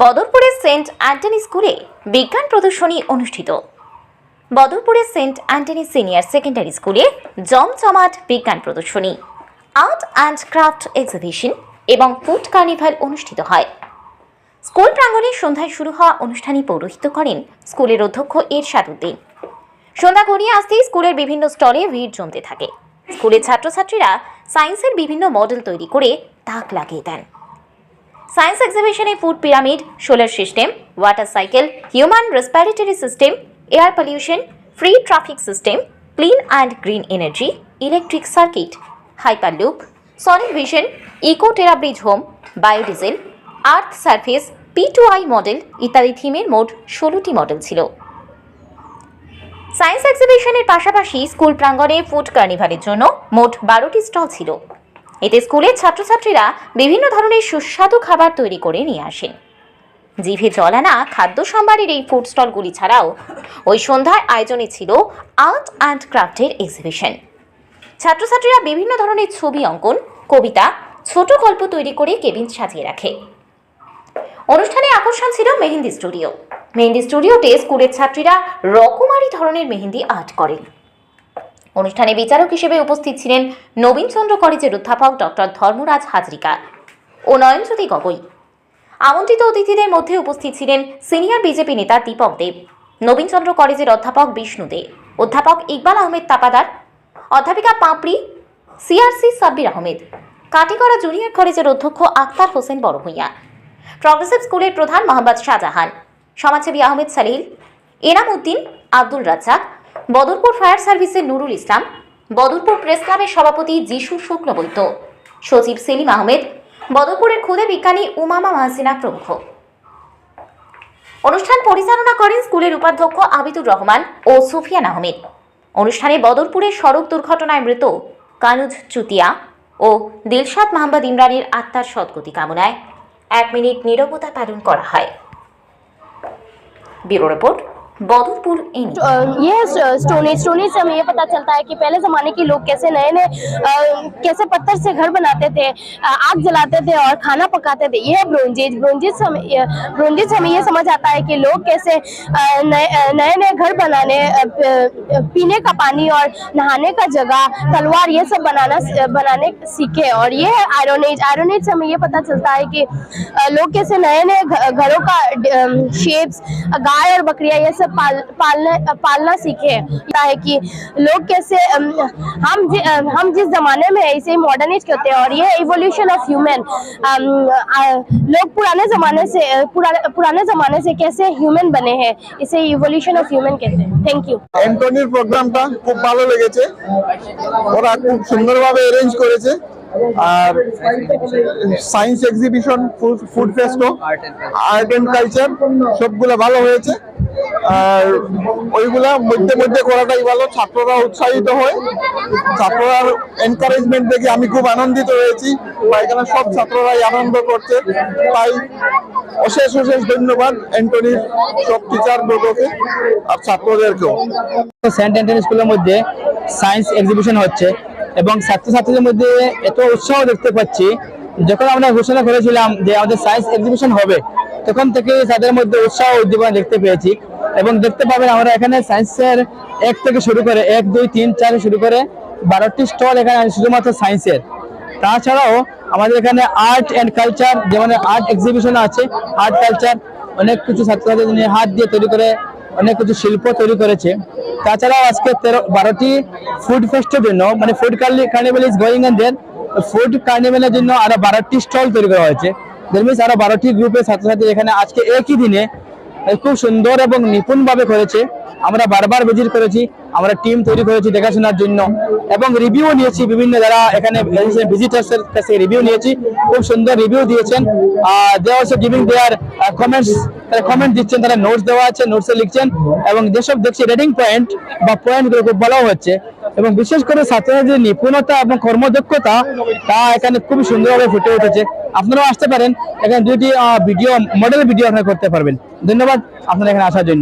বদরপুরের saint Antony স্কুলে বিজ্ঞান প্রদর্শনী অনুষ্ঠিত। বদরপুরের সেন্ট অ্যান্টনি সিনিয়র সেকেন্ডারি স্কুলে জমজমাট বিজ্ঞান প্রদর্শনী, আর্ট অ্যান্ড ক্রাফট এক্সিবিশন এবং ফুড কার্নিভাল অনুষ্ঠিত হয়। স্কুল প্রাঙ্গণে সন্ধ্যায় শুরু হওয়া অনুষ্ঠানে পৌরোহিত্য করেন স্কুলের অধ্যক্ষ এরশাদ উদ্দিন। সন্ধ্যা ঘনিয়ে আসতেই স্কুলের বিভিন্ন স্টলে ভিড় জমতে থাকে। স্কুলের ছাত্রছাত্রীরা সায়েন্সের বিভিন্ন মডেল তৈরি করে তাক লাগিয়ে দেন। Science এক্সিবিশনে food pyramid, solar system, water cycle, human respiratory system, air pollution, free traffic system, clean and green energy, electric circuit, hyperloop sonic vision eco terabridge home, biodiesel, earth surface, P two I model ইত্যাদি থিমের মোট ষোলোটি model ছিল। Science এক্সিবিশনের পাশাপাশি school প্রাঙ্গণে food কার্নিভালের জন্য মোট বারোটি স্টল ছিল। এতে স্কুলের ছাত্রছাত্রীরা বিভিন্ন ধরনের সুস্বাদু খাবার তৈরি করে নিয়ে আসেন জিভে জল আনা খাদ্য সম্ভারের এই ফুড স্টলগুলি ছাড়াও ওই সন্ধ্যায় আয়োজনে ছিল আর্ট অ্যান্ড ক্রাফটের এক্সিবিশন ছাত্রছাত্রীরা বিভিন্ন ধরনের ছবি অঙ্কন, কবিতা, ছোট গল্প তৈরি করে কেবিন সাজিয়ে রাখে। অনুষ্ঠানে আকর্ষণ ছিল মেহেন্দি স্টুডিও। মেহেন্দি স্টুডিওতে স্কুলের ছাত্রীরা রকমারি ধরনের মেহেন্দি আর্ট করেন। অনুষ্ঠানে বিচারক হিসেবে উপস্থিত ছিলেন নবীনচন্দ্র কলেজের অধ্যাপক ডক্টর ধর্মরাজ হাজরিকা ও নয়নজ্যোতি গগৈ। আমন্ত্রিত অতিথিদের মধ্যে উপস্থিত ছিলেন সিনিয়র বিজেপি নেতা দীপক দেব নবীনচন্দ্র কলেজের অধ্যাপক বিষ্ণু দে, অধ্যাপক ইকবাল আহমেদ তাপাদার, অধ্যাপিকা পাপড়ি, সিআরসি সাব্বির আহমেদ, কাটিগড়া জুনিয়র কলেজের অধ্যক্ষ আক্তার হোসেন বড়ভূঁইয়া প্রগ্রেসিভ স্কুলের প্রধান মোহাম্মদ শাহজাহান, সমাজসেবী আহমেদ সালিল, এনাম উদ্দিন, আব্দুল রাজ্জাক বদরপুর ফায়ার সার্ভিসের নুরুল ইসলাম, বদরপুর প্রেস ক্লাবের সভাপতি যিশু শুক্লবৈদ্য, সচিব সেলিম আহমেদ, বদরপুরের ক্ষুদে বিজ্ঞানী উমামা মাহসিনা প্রমুখ। অনুষ্ঠান পরিচালনা করেন স্কুলের উপাধ্যক্ষ আবিদুর রহমান ও সুফিয়ান আহমেদ। অনুষ্ঠানে বদরপুরের সড়ক দুর্ঘটনায় মৃত কানুজ চুতিয়া ও দিলশাদ মাহমুদ ইমরানের আত্মার সদ্গতি কামনায় এক মিনিট নীরবতা পালন করা হয়। ব্যুরো রিপোর্ট बौद्धपुर इन। ये स्टोन एज स्टोन एज से हमें ये पता चलता है कि पहले जमाने के लोग कैसे नए नए कैसे पत्थर से घर बनाते थे आग जलाते थे और खाना पकाते थे। ये है ब्रोंजेज ब्रोंजेज हमें ब्रोंजेज से हमें ये समझ आता है कि लोग कैसे नए नए घर बनाने पीने का पानी और नहाने का जगह, तलवार ये सब बनाना बनाने सीखे। और ये है आयरन एज आयरन एज से हमें ये पता चलता है कि लोग कैसे नए नए घरों का शेप्स गाय और बकरियाँ ये सब पाल, पालने पालना सीखे लगता है कि लोग कैसे अम, हम जि- अम, हम जिस जमाने में है, इसे मॉडर्न एज कहते हैं और ये इवोल्यूशन ऑफ ह्यूमन लोग पुराने जमाने से अ, पुराने पुराने जमाने से कैसे ह्यूमन बने हैं इसे इवोल्यूशन ऑफ ह्यूमन कहते हैं थैंक यू অ্যান্টনির প্রোগ্রামটা খুব ভালো লেগেছে ওরা খুব সুন্দরভাবে অ্যারেঞ্জ করেছে আর science exhibition food ফেস্টও art and culture সবগুলো ভালো হয়েছে আর ওইগুলা মধ্যে মধ্যে করাটাই ভালো। ছাত্ররা উৎসাহিত হয়। ছাত্ররার এনকারেজমেন্ট দেখে আমি খুব আনন্দিত হয়েছি। বা এখানে সব ছাত্ররাই আনন্দ করছে। তাই অশেষ অশেষ ধন্যবাদ অ্যান্টনির সব টিচার বর্গকে আর ছাত্রদেরকেও। সেন্ট অ্যান্টনি স্কুলের মধ্যে সায়েন্স এক্সিবিশন হচ্ছে এবং ছাত্রছাত্রীদের মধ্যে এত উৎসাহ দেখতে পাচ্ছি যখন আমরা ঘোষণা করেছিলাম যে আমাদের সায়েন্স এক্সিবিশন হবে, তখন থেকে তাদের মধ্যে উৎসাহ উদ্দীপনা দেখতে পেয়েছি। এবং দেখতে পাবেন আমরা এখানে সায়েন্সের এক থেকে শুরু করে এক, দুই, তিন, চার শুরু করে বারোটি স্টল এখানে শুধুমাত্র সায়েন্সের তাছাড়াও আমাদের এখানে আর্ট অ্যান্ড কালচার যেমন আর্ট এক্সিবিশন আছে আর্ট কালচার অনেক কিছু ছাত্রছাত্রীদের নিয়ে হাত দিয়ে তৈরি করে, অনেক কিছু শিল্প তৈরি করেছে। তাছাড়াও আজকে তেরো, বারোটি ফুড ফেস্টের জন্য মানে food carnival is going and then food কার্নিভেলের জন্য আরও বারোটি স্টল তৈরি করা হয়েছে। আরও বারোটি গ্রুপের ছাত্রছাত্রী এখানে আজকে একই দিনে খুব সুন্দর এবং নিপুণ ভাবে করেছে। আমরা বারবার ভিজিট করেছি, আমরা টিম তৈরি করেছি দেখাশোনার জন্য। এবং রিভিউ নিয়েছি বিভিন্ন যারা এখানে ভিজিটার্স এর কাছে রিভিউ নিয়েছি। খুব সুন্দর রিভিউ দিয়েছেন। They also giving their comments তারা কমেন্ট দিচ্ছেন, তারা নোটস দেওয়া আছে নোটসে লিখছেন। এবং যেসব দেখছি রেটিং পয়েন্ট বা পয়েন্টগুলো খুব ভালো হচ্ছে। এবং বিশেষ করে ছাত্রদের যে নিপুণতা এবং কর্মদক্ষতা, তা এখানে খুব সুন্দরভাবে ফুটে উঠেছে। আপনারাও আসতে পারেন। এখানে দুইটি ভিডিও মডেল ভিডিও আপনারা করতে পারবেন। ধন্যবাদ আপনারা এখানে আসার জন্য।